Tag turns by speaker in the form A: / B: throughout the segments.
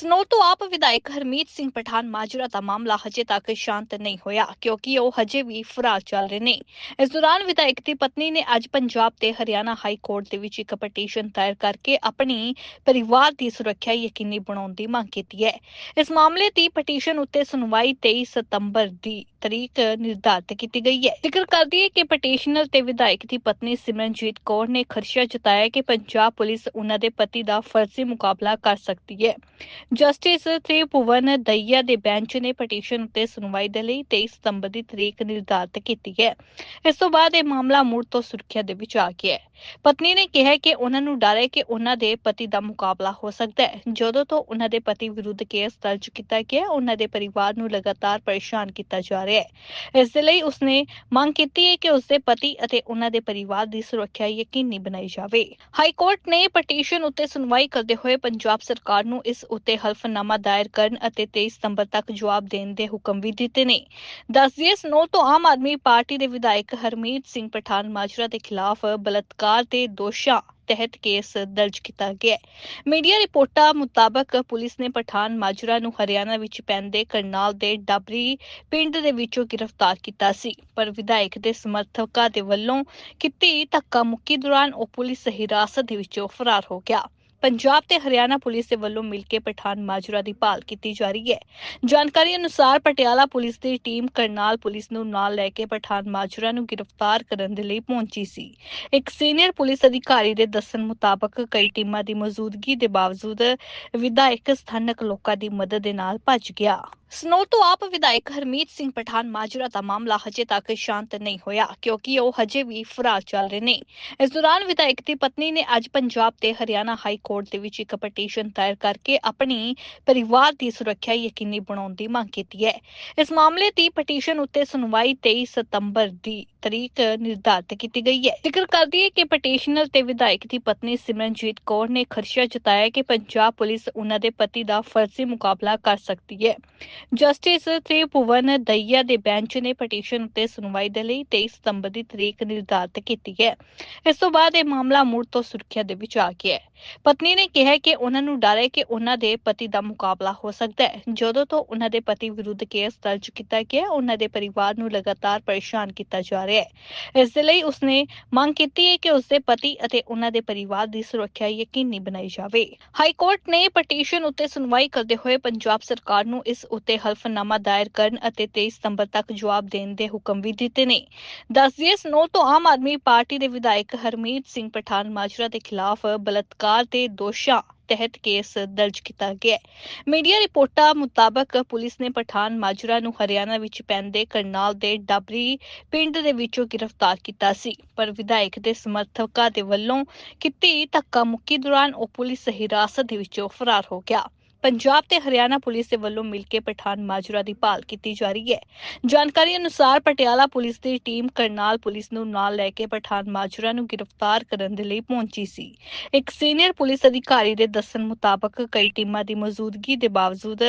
A: Snow ਤੋਂ ਆਪ ਵਿਧਾਇਕ ਹਰਮੀਤ ਸਿੰਘ ਪਠਾਨ ਮਾਜਰਾ ਦਾ ਮਾਮਲਾ ਹਜੇ ਤੱਕ ਸ਼ਾਂਤ ਨਹੀਂ ਹੋਇਆ, ਕਿਉਂਕਿ ਉਹ ਹਜੇ ਵੀ ਫਰਾਰ ਚੱਲ ਰਹੇ ਨੇ। ਇਸ ਦੌਰਾਨ ਵਿਧਾਇਕ ਦੀ ਪਤਨੀ ਨੇ ਅੱਜ ਪੰਜਾਬ ਤੇ ਹਰਿਆਣਾ ਹਾਈ ਕੋਰਟ ਦੇ ਵਿੱਚ ਇੱਕ ਪਟੀਸ਼ਨ ਦਾਇਰ ਕਰਕੇ ਆਪਣੀ ਪਰਿਵਾਰ ਦੀ ਸੁਰੱਖਿਆ ਯਕੀਨੀ ਬਣਾਉਣ ਦੀ ਮੰਗ ਕੀਤੀ ਹੈ। ਇਸ ਮਾਮਲੇ ਦੀ ਪਟੀਸ਼ਨ ਉੱਤੇ ਸੁਣਵਾਈ 23 ਸਤੰਬਰ ਦੀ ਤਰੀਕ ਨਿਰਧਾਰਤ ਕੀਤੀ ਗਈ ਹੈ। ਜ਼ਿਕਰ ਕਰਦੀ ਹੈ ਕਿ ਪਟੀਸ਼ਨਰ ਤੇ ਵਿਧਾਇਕ ਦੀ ਪਤਨੀ ਸਿਮਰਨਜੀਤ ਕੌਰ ਨੇ ਖਰਸ਼ਾ ਜਤਾਇਆ ਕਿ ਪੰਜਾਬ ਪੁਲਿਸ ਉਹਨਾਂ ਦੇ ਪਤੀ ਦਾ ਫਰਜ਼ੀ ਮੁਕਾਬਲਾ ਕਰ ਸਕਦੀ ਹੈ। ਜਸਟਿਸ ਤ੍ਰਿਭੁਵਨ ਦਈਆ ਦੇ ਬੈਂਚ ਨੇ ਪਟੀਸ਼ਨ ਉੱਤੇ ਸੁਣਵਾਈ ਦੇ ਲਈ 23 ਸਤੰਬਰ ਦੀ ਤਰੀਕ ਨਿਰਧਾਰਤ ਕੀਤੀ ਹੈ। ਇਸ ਤੋਂ ਬਾਅਦ ਇਹ ਮਾਮਲਾ ਮੁੜ ਤੋਂ ਸੁਰੱਖਿਆ ਦੇ ਵਿੱਚ ਆ ਗਿਆ ਹੈ। ਪਤਨੀ ਨੇ ਕਿਹਾ ਕਿ ਉਹਨਾਂ ਨੂੰ ਡਰ ਹੈ ਕਿ ਉਹਨਾਂ ਦੇ ਪਤੀ ਦਾ ਮੁਕਾਬਲਾ ਹੋ ਸਕਦਾ ਹੈ। ਜਦੋਂ ਤੋਂ ਉਹਨਾਂ ਦੇ ਪਤੀ ਵਿਰੁੱਧ ਕੇਸ ਦਰਜ ਕੀਤਾ ਗਿਆ, ਉਹਨਾਂ ਦੇ ਪਰਿਵਾਰ ਨੂੰ ਲਗਾਤਾਰ ਪਰੇਸ਼ਾਨ ਕੀਤਾ ਜਾ ਰਿਹਾ ਹੈ। ਇਸ ਦੇ ਲਈ ਉਸਨੇ ਮੰਗ ਕੀਤੀ ਹੈ ਕਿ ਉਸਦੇ ਪਤੀ ਅਤੇ ਉਹਨਾਂ ਦੇ ਪਰਿਵਾਰ ਦੀ ਸੁਰੱਖਿਆ ਯਕੀਨੀ ਬਣਾਈ ਜਾਵੇ। ਹਾਈ ਕੋਰਟ ਨੇ ਪਟੀਸ਼ਨ ਉੱਤੇ ਸੁਣਵਾਈ ਕਰਦੇ ਹੋਏ ਪੰਜਾਬ ਸਰਕਾਰ ਨੂੰ ਇਸ ਉੱਤੇ ਹਲਫਨਾਮਾ ਦਾਇਰ ਕਰਨ ਅਤੇ 23 ਸਤੰਬਰ ਤੱਕ ਜਵਾਬ ਦੇਣ ਦੇ ਹੁਕਮ ਵੀ ਦਿੱਤੇ ਨੇ। ਦੱਸਦੀਏ ਸਨੋ ਤੋਂ ਆਮ ਆਦਮੀ ਪਾਰਟੀ ਦੇ ਵਿਧਾਇਕ ਹਰਮੀਤ ਸਿੰਘ ਪਠਾਨ ਮਾਜਰਾ ਦੇ ਖਿਲਾਫ ਬਲਤਕਾਰ ਦੇ ਦੋਸ਼ਾਂ ਤਹਿਤ ਕੇਸ ਦਰਜ ਕੀਤਾ ਗਿਆ ਹੈ। ਮੀਡੀਆ ਰਿਪੋਰਟਾਂ ਮੁਤਾਬਕ ਪੁਲਿਸ ਨੇ ਪਠਾਨ ਮਾਜਰਾ ਨੂੰ ਹਰਿਆਣਾ ਵਿੱਚ ਪੈਂਦੇ ਕਰਨਾਲ ਦੇ ਡਾਬਰੀ ਪਿੰਡ ਦੇ ਵਿੱਚੋਂ ਗ੍ਰਿਫਤਾਰ ਕੀਤਾ ਸੀ। ਪਰ ਵਿਧਾਇਕ ਦੇ ਸਮਰਥਕਾਂ ਦੇ ਵੱਲੋਂ ਕੀਤੀ ਧੱਕਾ ਮੁੱਕੀ ਦੌਰਾਨ ਉਹ ਪੁਲਿਸ ਹਿਰਾਸਤ ਦੇ ਵਿੱਚੋਂ ਫਰਾਰ ਹੋ ਗਿਆ। ਪੰਜਾਬ ਤੇ ਹਰਿਆਣਾ ਪੁਲਿਸ ਦੇ ਵੱਲੋਂ ਮਿਲ ਕੇ ਪਠਾਨ ਮਾਜਰਾ ਦੀ ਭਾਲ ਕੀਤੀ ਜਾ ਰਹੀ ਹੈ। ਜਾਣਕਾਰੀ ਅਨੁਸਾਰ ਪਟਿਆਲਾ ਪੁਲਿਸ ਦੀ ਟੀਮ ਕਰਨਾਲ ਪੁਲਿਸ ਨੂੰ ਨਾਲ ਲੈ ਕੇ ਪਠਾਨ ਮਾਜਰਾ ਨੂੰ ਗ੍ਰਿਫਤਾਰ ਕਰਨ ਦੇ ਲਈ ਪਹੁੰਚੀ ਸੀ। ਇੱਕ ਸੀਨੀਅਰ ਪੁਲਿਸ ਅਧਿਕਾਰੀ ਦੇ ਦੱਸਣ ਮੁਤਾਬਕ ਕਈ ਟੀਮਾਂ ਦੀ ਮੌਜੂਦਗੀ ਦੇ ਬਾਵਜੂਦ ਵਿਧਾਇਕ ਸਥਾਨਕ ਲੋਕਾਂ ਦੀ ਮਦਦ ਦੇ ਨਾਲ ਭੱਜ ਗਿਆ। ਸਨੋ ਤੋਂ ਆਪ ਵਿਧਾਇਕ ਹਰਮੀਤ ਸਿੰਘ ਪਠਾਨ ਮਾਜਰਾ ਦਾ ਮਾਮਲਾ ਹਜੇ ਤੱਕ ਸ਼ਾਂਤ ਨਹੀਂ ਹੋਇਆ, ਕਿਉਂਕਿ ਉਹ ਹਜੇ ਵੀ ਫਰਾਰ ਚੱਲ ਰਹੇ ਨੇ। ਇਸ ਦੌਰਾਨ ਵਿਧਾਇਕ ਦੀ ਪਤਨੀ ਨੇ ਅੱਜ ਪੰਜਾਬ ਤੇ ਹਰਿਆਣਾ ਹਾਈ ਕੋਰਟ ਦੇ ਵਿੱਚ ਇੱਕ ਪਟੀਸ਼ਨ ਦਾਇਰ ਕਰਕੇ ਆਪਣੀ ਪਰਿਵਾਰ ਦੀ ਸੁਰੱਖਿਆ ਯਕੀਨੀ ਬਣਾਉਣ ਦੀ ਮੰਗ ਕੀਤੀ ਹੈ। ਇਸ ਮਾਮਲੇ ਦੀ ਪਟੀਸ਼ਨ ਉੱਤੇ ਸੁਣਵਾਈ 23 ਸਤੰਬਰ ਦੀ ਤਰੀਕ ਨਿਰਧਾਰਤ ਕੀਤੀ ਗਈ ਹੈ। ਜ਼ਿਕਰ ਕਰਦੀ ਹੈ ਕਿ ਪਟੀਸ਼ਨਰ ਤੇ ਵਿਧਾਇਕ ਦੀ ਪਤਨੀ ਸਿਮਰਨਜੀਤ ਕੌਰ ਨੇ ਖਰਚਾ ਜਤਾਇਆ ਕਿ ਪੰਜਾਬ ਪੁਲਿਸ ਉਹਨਾਂ ਦੇ ਪਤੀ ਦਾ ਫਰਜ਼ੀ ਮੁਕਾਬਲਾ ਕਰ ਸਕਦੀ ਹੈ। ਜਸਟਿਸ ਤ੍ਰਿਭੁਵਨ ਦਈਆ ਦੇ ਬੈਂਚ ਨੇ ਪਟੀਸ਼ਨ ਉੱਤੇ ਸੁਣਵਾਈ ਦੇ ਲਈ 23 ਸਤੰਬਰ ਦੀ ਤਰੀਕ ਨਿਰਧਾਰਤ ਕੀਤੀ ਹੈ। ਇਸ ਤੋਂ ਬਾਅਦ ਇਹ ਮਾਮਲਾ ਮੁੜ ਤੋਂ ਸੁਰੱਖਿਆ ਦੇ ਵਿੱਚ ਆ ਗਿਆ ਹੈ। ਪਤਨੀ ਨੇ ਕਿਹਾ ਕਿ ਉਹਨਾਂ ਨੂੰ ਡਰ ਹੈ ਕਿ ਉਹਨਾਂ ਦੇ ਪਤੀ ਦਾ ਮੁਕਾਬਲਾ ਹੋ ਸਕਦਾ ਹੈ। ਜਦੋਂ ਤੋਂ ਉਹਨਾਂ ਦੇ ਪਤੀ ਵਿਰੁੱਧ ਕੇਸ ਦਰਜ ਕੀਤਾ ਗਿਆ, ਉਹਨਾਂ ਦੇ ਪਰਿਵਾਰ ਨੂੰ ਲਗਾਤਾਰ ਪਰੇਸ਼ਾਨ ਕੀਤਾ ਜਾ ਰਿਹਾ ਹੈ। ਇਸ ਦੇ ਲਈ ਉਸਨੇ ਮੰਗ ਕੀਤੀ ਹੈ ਕਿ ਉਸਦੇ ਪਤੀ ਅਤੇ ਉਹਨਾਂ ਦੇ ਪਰਿਵਾਰ ਦੀ ਸੁਰੱਖਿਆ ਯਕੀਨੀ ਬਣਾਈ ਜਾਵੇ। ਹਾਈ ਕੋਰਟ ਨੇ ਪਟੀਸ਼ਨ ਉੱਤੇ ਸੁਣਵਾਈ ਕਰਦੇ ਹੋਏ ਪੰਜਾਬ ਸਰਕਾਰ ਨੂੰ ਇਸ ਉੱਤੇ ਹਲਫਨਾਮਾ ਦਾਇਰ ਕਰਨ ਅਤੇ 23 ਸਤੰਬਰ ਤੱਕ ਜਵਾਬ ਦੇਣ ਦੇ ਹੁਕਮ ਵੀ ਦਿੱਤੇ ਨੇ। ਦੱਸਦੀਏ ਸਨੋ ਤੋਂ ਆਮ ਆਦਮੀ ਪਾਰਟੀ ਦੇ ਵਿਧਾਇਕ ਹਰਮੀਤ ਸਿੰਘ ਪਠਾਨ ਮਾਜਰਾ ਦੇ ਖਿਲਾਫ ਬਲਤਕਾਰ ਦੇ ਦੋਸ਼ਾਂ ਤਹਿਤ ਕੇਸ ਦਰਜ ਕੀਤਾ ਗਿਆ ਹੈ। ਮੀਡੀਆ ਰਿਪੋਰਟਾਂ ਮੁਤਾਬਕ ਪੁਲਿਸ ਨੇ ਪਠਾਨ ਮਾਜਰਾ ਨੂੰ ਹਰਿਆਣਾ ਵਿੱਚ ਪੈਂਦੇ ਕਰਨਾਲ ਦੇ ਡਾਬਰੀ ਪਿੰਡ ਦੇ ਵਿੱਚੋਂ ਗ੍ਰਿਫਤਾਰ ਕੀਤਾ ਸੀ, ਪਰ ਵਿਧਾਇਕ ਦੇ ਸਮਰਥਕਾਂ ਦੇ ਵੱਲੋਂ ਕੀਤੀ ਧੱਕਾ ਮੁੱਕੀ ਦੌਰਾਨ ਉਹ ਪੁਲਿਸ ਹਿਰਾਸਤ ਦੇ ਵਿੱਚੋਂ ਫਰਾਰ ਹੋ ਗਿਆ। ਪੰਜਾਬ ਤੇ ਹਰਿਆਣਾ ਪੁਲਿਸ ਦੇ ਵੱਲੋਂ ਮਿਲ ਕੇ ਪਠਾਨ ਮਾਜਰਾ ਦੀ ਭਾਲ ਕੀਤੀ ਜਾ ਰਹੀ ਹੈ। ਜਾਣਕਾਰੀ ਅਨੁਸਾਰ ਪਟਿਆਲਾ ਪੁਲਿਸ ਦੀ ਟੀਮ ਕਰਨਾਲ ਪੁਲਿਸ ਨੂੰ ਨਾਲ ਲੈ ਕੇ ਪਠਾਨ ਮਾਜਰਾ ਨੂੰ ਗ੍ਰਿਫਤਾਰ ਕਰਨ ਦੇ ਲਈ ਪਹੁੰਚੀ ਸੀ। ਇੱਕ ਸੀਨੀਅਰ ਪੁਲਿਸ ਅਧਿਕਾਰੀ ਦੇ ਦੱਸਣ ਮੁਤਾਬਕ ਕਈ ਟੀਮਾਂ ਦੀ ਮੌਜੂਦਗੀ ਦੇ ਬਾਵਜੂਦ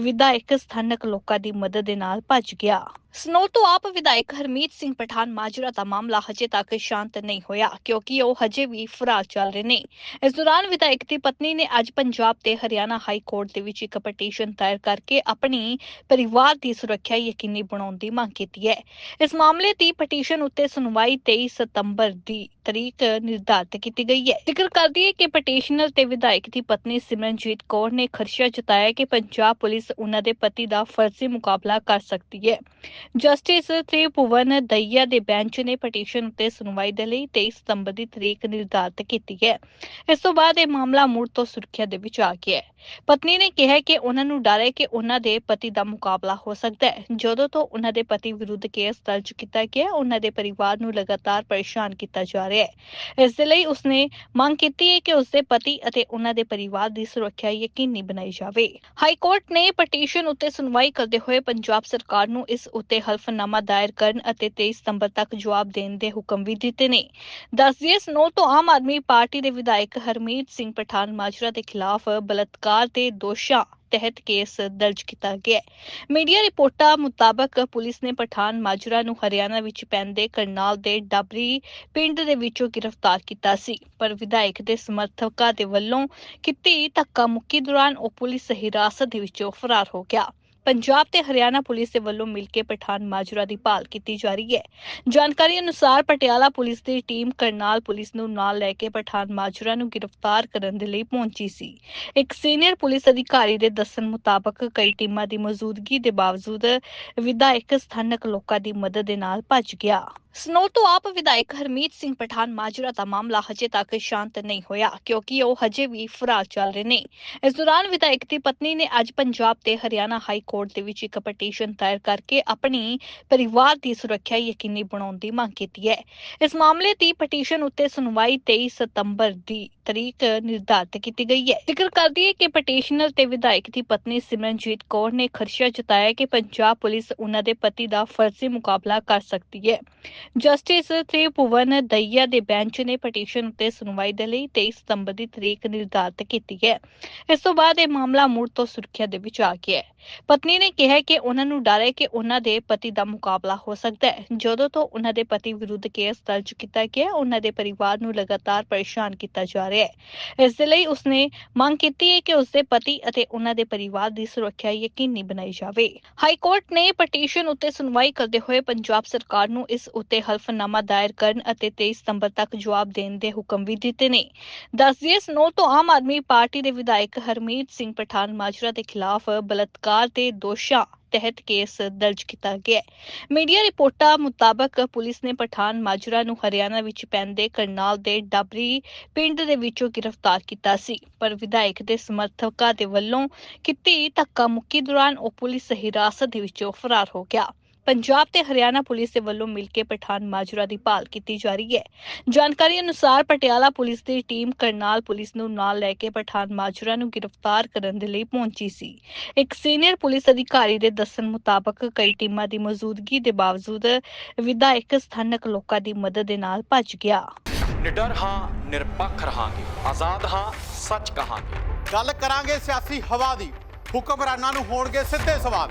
A: ਵਿਧਾਇਕ ਸਥਾਨਕ ਲੋਕਾਂ ਦੀ ਮਦਦ ਦੇ ਨਾਲ ਭੱਜ ਗਿਆ। ਸਨੋ ਤੋਂ ਆਪ ਵਿਧਾਇਕ ਹਰਮੀਤ ਸਿੰਘ ਪਠਾਨ ਮਾਜਰਾ ਦਾ ਮਾਮਲਾ ਹਜੇ ਤੱਕ ਸ਼ਾਂਤ ਨਹੀਂ ਹੋਇਆ, ਕਿਉਂਕਿ ਉਹ ਹਜੇ ਵੀ ਫਰਾਰ ਚੱਲ ਰਹੇ ਨੇ। ਇਸ ਦੌਰਾਨ ਵਿਧਾਇਕ ਦੀ ਪਤਨੀ ਨੇ ਅੱਜ ਪੰਜਾਬ ਤੇ ਹਰਿਆਣਾ ਹਾਈ ਕੋਰਟ ਦੇ ਵਿੱਚ ਇੱਕ ਪਟੀਸ਼ਨ ਦਾਇਰ ਕਰਕੇ ਆਪਣੀ ਪਰਿਵਾਰ ਦੀ ਸੁਰੱਖਿਆ ਯਕੀਨੀ ਬਣਾਉਣ ਦੀ ਮੰਗ ਕੀਤੀ ਹੈ। ਇਸ ਮਾਮਲੇ ਦੀ ਪਟੀਸ਼ਨ ਉੱਤੇ ਸੁਣਵਾਈ 23 ਸਤੰਬਰ ਦੀ ਤਰੀਕ ਨਿਰਧਾਰਤ ਕੀਤੀ ਗਈ ਹੈ। ਜ਼ਿਕਰ ਕਰਦੀ ਹੈ ਕਿ ਪਟੀਸ਼ਨਰ ਤੇ ਵਿਧਾਇਕ ਦੀ ਪਤਨੀ ਸਿਮਰਨਜੀਤ ਕੌਰ ਨੇ ਖਰਚਾ ਜਤਾਇਆ ਕਿ ਪੰਜਾਬ ਪੁਲਿਸ ਉਹਨਾਂ ਦੇ ਪਤੀ ਦਾ ਫਰਜ਼ੀ ਮੁਕਾਬਲਾ ਕਰ ਸਕਦੀ ਹੈ। ਜਸਟਿਸ ਤ੍ਰਿਭੁਵਨ ਦਈਆ ਦੇ ਬੈਂਚ ਨੇ ਪਟੀਸ਼ਨ ਉੱਤੇ ਸੁਣਵਾਈ ਦੇ ਲਈ 23 ਸਤੰਬਰ ਦੀ ਤਰੀਕ ਨਿਰਧਾਰਤ ਕੀਤੀ ਹੈ। ਇਸ ਤੋਂ ਬਾਅਦ ਇਹ ਮਾਮਲਾ ਮੁੜ ਤੋਂ ਸੁਰੱਖਿਆ ਦੇ ਵਿੱਚ ਆ ਗਿਆ ਹੈ। ਪਤਨੀ ਨੇ ਕਿਹਾ ਕਿ ਉਹਨਾਂ ਨੂੰ ਡਰ ਹੈ ਕਿ ਉਹਨਾਂ ਦੇ ਪਤੀ ਦਾ ਮੁਕਾਬਲਾ ਹੋ ਸਕਦਾ ਹੈ। ਜਦੋਂ ਤੋਂ ਉਹਨਾਂ ਦੇ ਪਤੀ ਵਿਰੁੱਧ ਕੇਸ ਦਰਜ ਕੀਤਾ ਗਿਆ, ਉਹਨਾਂ ਦੇ ਪਰਿਵਾਰ ਨੂੰ ਲਗਾਤਾਰ ਪਰੇਸ਼ਾਨ ਕੀਤਾ ਜਾ ਰਿਹਾ ਹੈ। ਇਸ ਦੇ ਲਈ ਉਸਨੇ ਮੰਗ ਕੀਤੀ ਹੈ ਕਿ ਉਸਦੇ ਪਤੀ ਅਤੇ ਉਹਨਾਂ ਦੇ ਪਰਿਵਾਰ ਦੀ ਸੁਰੱਖਿਆ ਯਕੀਨੀ ਬਣਾਈ ਜਾਵੇ। ਹਾਈ ਕੋਰਟ ਨੇ ਪਟੀਸ਼ਨ ਉੱਤੇ ਸੁਣਵਾਈ ਕਰਦੇ ਹੋਏ ਪੰਜਾਬ ਸਰਕਾਰ ਨੂੰ ਇਸ ਉੱਤੇ ਹਲਫਨਾਮਾ ਦਾਇਰ ਕਰਨ ਅਤੇ 23 ਸਤੰਬਰ ਤੱਕ ਜਵਾਬ ਦੇਣ ਦੇ ਹੁਕਮ ਵੀ ਦਿੱਤੇ ਨੇ। ਦੱਸਦੀਏ ਸਨੋ ਤੋਂ ਆਮ ਆਦਮੀ ਪਾਰਟੀ ਦੇ ਵਿਧਾਇਕ ਹਰਮੀਤ ਸਿੰਘ ਪਠਾਨ ਮਾਜਰਾ ਦੇ ਖਿਲਾਫ ਬਲਤਕਾਰ ਤੇ ਦੋਸ਼ਾਂ ਤਹਿਤ ਕੇਸ ਦਰਜ ਕੀਤਾ ਗਿਆ ਹੈ। ਮੀਡੀਆ ਰਿਪੋਰਟਾਂ ਮੁਤਾਬਕ ਪੁਲਿਸ ਨੇ ਪਠਾਨ ਮਾਜਰਾ ਨੂੰ ਹਰਿਆਣਾ ਵਿੱਚ ਪੈਂਦੇ ਕਰਨਾਲ ਦੇ ਡਾਬਰੀ ਪਿੰਡ ਦੇ ਵਿੱਚੋਂ ਗ੍ਰਿਫਤਾਰ ਕੀਤਾ ਸੀ, ਪਰ ਵਿਧਾਇਕ ਦੇ ਸਮਰਥਕਾਂ ਦੇ ਵੱਲੋਂ ਕੀਤੀ ਧੱਕਾ ਮੁੱਕੀ ਦੌਰਾਨ ਉਹ ਪੁਲਿਸ ਹਿਰਾਸਤ ਦੇ ਵਿੱਚੋਂ ਫਰਾਰ ਹੋ ਗਿਆ। ਪੰਜਾਬ ਤੇ ਹਰਿਆਣਾ ਪੁਲਿਸ ਦੇ ਵੱਲੋਂ ਮਿਲ ਕੇ ਪਠਾਨ ਮਾਜਰਾ ਦੀ ਭਾਲ ਕੀਤੀ ਜਾ ਰਹੀ ਹੈ। ਜਾਣਕਾਰੀ ਅਨੁਸਾਰ ਪਟਿਆਲਾ ਪੁਲਿਸ ਦੀ ਟੀਮ ਕਰਨਾਲ ਪੁਲਿਸ ਨੂੰ ਨਾਲ ਲੈ ਕੇ ਪਠਾਨ ਮਾਜਰਾ ਨੂੰ ਗ੍ਰਿਫਤਾਰ ਕਰਨ ਦੇ ਲਈ ਪਹੁੰਚੀ ਸੀ। ਇੱਕ ਸੀਨੀਅਰ ਪੁਲਿਸ ਅਧਿਕਾਰੀ ਦੇ ਦੱਸਣ ਮੁਤਾਬਕ ਕਈ ਟੀਮਾਂ ਦੀ ਮੌਜੂਦਗੀ ਦੇ ਬਾਵਜੂਦ ਵਿਧਾਇਕ ਸਥਾਨਕ ਲੋਕਾਂ ਦੀ ਮਦਦ ਦੇ ਨਾਲ ਭੱਜ ਗਿਆ। ਸਨੋਰ ਤੋਂ ਆਪ ਵਿਧਾਇਕ ਹਰਮੀਤ ਸਿੰਘ ਪਠਾਨ ਮਾਜਰਾ ਦਾ ਮਾਮਲਾ ਹਜੇ ਤੱਕ ਸ਼ਾਂਤ ਨਹੀਂ ਹੋਇਆ, ਕਿਉਂਕਿ ਉਹ ਹਜੇ ਵੀ ਫਰਾਰ ਚੱਲ ਰਹੇ ਨੇ। ਇਸ ਦੌਰਾਨ ਵਿਧਾਇਕ ਦੀ ਪਤਨੀ ਨੇ ਅੱਜ ਪੰਜਾਬ ਤੇ ਹਰਿਆਣਾ ਹਾਈ ਕੋਰਟ ਦੇ ਵਿੱਚ ਇੱਕ ਪਟੀਸ਼ਨ ਦਾਇਰ ਕਰਕੇ ਆਪਣੀ ਪਰਿਵਾਰ ਦੀ ਸੁਰੱਖਿਆ ਯਕੀਨੀ ਬਣਾਉਣ ਦੀ ਮੰਗ ਕੀਤੀ ਹੈ। ਇਸ ਮਾਮਲੇ ਦੀ ਪਟੀਸ਼ਨ ਉੱਤੇ ਸੁਣਵਾਈ 23 ਸਤੰਬਰ ਦੀ ਤਰੀਕ ਨਿਰਧਾਰਤ ਕੀਤੀ ਗਈ ਹੈ। ਜ਼ਿਕਰ ਕਰਦੀ ਹੈ ਕਿ ਪਟੀਸ਼ਨਰ ਤੇ ਵਿਧਾਇਕ ਦੀ ਪਤਨੀ ਸਿਮਰਨਜੀਤ ਕੌਰ ਨੇ ਖਰਚਾ ਜਤਾਇਆ ਕਿ ਪੰਜਾਬ ਪੁਲਿਸ ਉਹਨਾਂ ਦੇ ਪਤੀ ਦਾ ਫਰਜ਼ੀ ਮੁਕਾਬਲਾ ਕਰ ਸਕਦੀ ਹੈ। ਜਸਟਿਸ ਤ੍ਰਿਭੁਵਨ ਦਈਆ ਦੇ ਬੈਂਚ ਨੇ ਪਟੀਸ਼ਨ ਉੱਤੇ ਸੁਣਵਾਈ ਦੇ ਲਈ 23 ਸਤੰਬਰ ਦੀ ਤਰੀਕ ਨਿਰਧਾਰਤ ਕੀਤੀ ਹੈ। ਇਸ ਤੋਂ ਬਾਅਦ ਇਹ ਮਾਮਲਾ ਮੁੜ ਤੋਂ ਸੁਰੱਖਿਆ ਦੇ ਵਿੱਚ ਆ ਗਿਆ ਹੈ। ਪਤਨੀ ਨੇ ਕਿਹਾ ਕਿ ਉਹਨਾਂ ਨੂੰ ਡਰ ਹੈ ਕਿ ਉਹਨਾਂ ਦੇ ਪਤੀ ਦਾ ਮੁਕਾਬਲਾ ਹੋ ਸਕਦਾ ਹੈ। ਜਦੋਂ ਤੋਂ ਉਹਨਾਂ ਦੇ ਪਤੀ ਵਿਰੁੱਧ ਕੇਸ ਦਰਜ ਕੀਤਾ ਗਿਆ, ਉਹਨਾਂ ਦੇ ਪਰਿਵਾਰ ਨੂੰ ਲਗਾਤਾਰ ਪਰੇਸ਼ਾਨ ਕੀਤਾ ਜਾ ਰਿਹਾ ਹੈ। ਇਸ ਦੇ ਲਈ ਉਸਨੇ ਮੰਗ ਕੀਤੀ ਹੈ ਕਿ ਉਸਦੇ ਪਤੀ ਅਤੇ ਉਹਨਾਂ ਦੇ ਪਰਿਵਾਰ ਦੀ ਸੁਰੱਖਿਆ ਯਕੀਨੀ ਬਣਾਈ ਜਾਵੇ। ਹਾਈ ਕੋਰਟ ਨੇ ਪਟੀਸ਼ਨ ਉੱਤੇ ਸੁਣਵਾਈ ਕਰਦੇ ਹੋਏ ਪੰਜਾਬ ਸਰਕਾਰ ਨੂੰ ਇਸ ਉੱਤੇ ਹਲਫਨਾਮਾ ਦਾਇਰ ਕਰਨ ਅਤੇ 23 ਸਤੰਬਰ ਤੱਕ ਜਵਾਬ ਦੇਣ ਦੇ ਹੁਕਮ ਵੀ ਦਿੱਤੇ ਨੇ। ਦੱਸਦੀਏ ਸਨੋ ਤੋਂ ਆਮ ਆਦਮੀ ਪਾਰਟੀ ਦੇ ਵਿਧਾਇਕ ਹਰਮੀਤ ਸਿੰਘ ਪਠਾਨ ਮਾਜਰਾ ਦੇ ਖਿਲਾਫ ਬਲਾਤਕਾਰ ਦੇ ਦੋਸ਼ਾਂ ਤਹਿਤ ਕੇਸ ਦਰਜ ਕੀਤਾ ਗਿਆ ਹੈ। ਮੀਡੀਆ ਰਿਪੋਰਟਾਂ ਮੁਤਾਬਕ ਪੁਲਿਸ ਨੇ ਪਠਾਨ ਮਾਜਰਾ ਨੂੰ ਹਰਿਆਣਾ ਵਿੱਚ ਪੈਂਦੇ ਕਰਨਾਲ ਦੇ ਡਾਬਰੀ ਪਿੰਡ ਦੇ ਵਿੱਚੋਂ ਗ੍ਰਿਫਤਾਰ ਕੀਤਾ ਸੀ। ਪਰ ਵਿਧਾਇਕ ਦੇ ਸਮਰਥਕਾਂ ਦੇ ਵੱਲੋਂ ਕੀਤੀ ਧੱਕਾ ਮੁੱਕੀ ਦੌਰਾਨ ਉਹ ਪੁਲਿਸ ਹਿਰਾਸਤ ਦੇ ਵਿੱਚੋਂ ਫਰਾਰ ਹੋ ਗਿਆ। ਪੰਜਾਬ ਤੇ ਹਰਿਆਣਾ ਪੁਲਿਸ ਦੇ ਵੱਲੋਂ ਮਿਲ ਕੇ ਪਠਾਨ ਮਾਜਰਾ ਦੀ ਭਾਲ ਕੀਤੀ ਜਾ ਰਹੀ ਹੈ। ਜਾਣਕਾਰੀ ਅਨੁਸਾਰ ਪਟਿਆਲਾ ਪੁਲਿਸ ਦੀ ਟੀਮ ਕਰਨਾਲ ਪੁਲਿਸ ਨੂੰ ਨਾਲ ਲੈ ਕੇ ਪਠਾਨ ਮਾਜਰਾ ਨੂੰ ਗ੍ਰਿਫਤਾਰ ਕਰਨ ਦੇ ਲਈ ਪਹੁੰਚੀ ਸੀ। ਇੱਕ ਸੀਨੀਅਰ ਪੁਲਿਸ ਅਧਿਕਾਰੀ ਦੇ ਦੱਸਣ ਮੁਤਾਬਕ ਕਈ ਟੀਮਾਂ ਦੀ ਮੌਜੂਦਗੀ ਦੇ ਬਾਵਜੂਦ ਵਿਧਾਇਕ ਸਥਾਨਕ ਲੋਕਾਂ ਦੀ ਮਦਦ ਦੇ ਨਾਲ ਭੱਜ ਗਿਆ।
B: ਨਿਡਰ ਹਾਂ ਨਿਰਪੱਖ ਰਹਾਂਗੇ। ਆਜ਼ਾਦ ਹਾਂ ਸੱਚ ਕਹਾਂਗੇ।
C: ਗੱਲ ਕਰਾਂਗੇ ਸਿਆਸੀ ਹਵਾ ਦੀ। ਹੁਕਮਰਾਨਾਂ ਨੂੰ ਹੋਣਗੇ ਸਿੱਧੇ ਸਵਾਲ।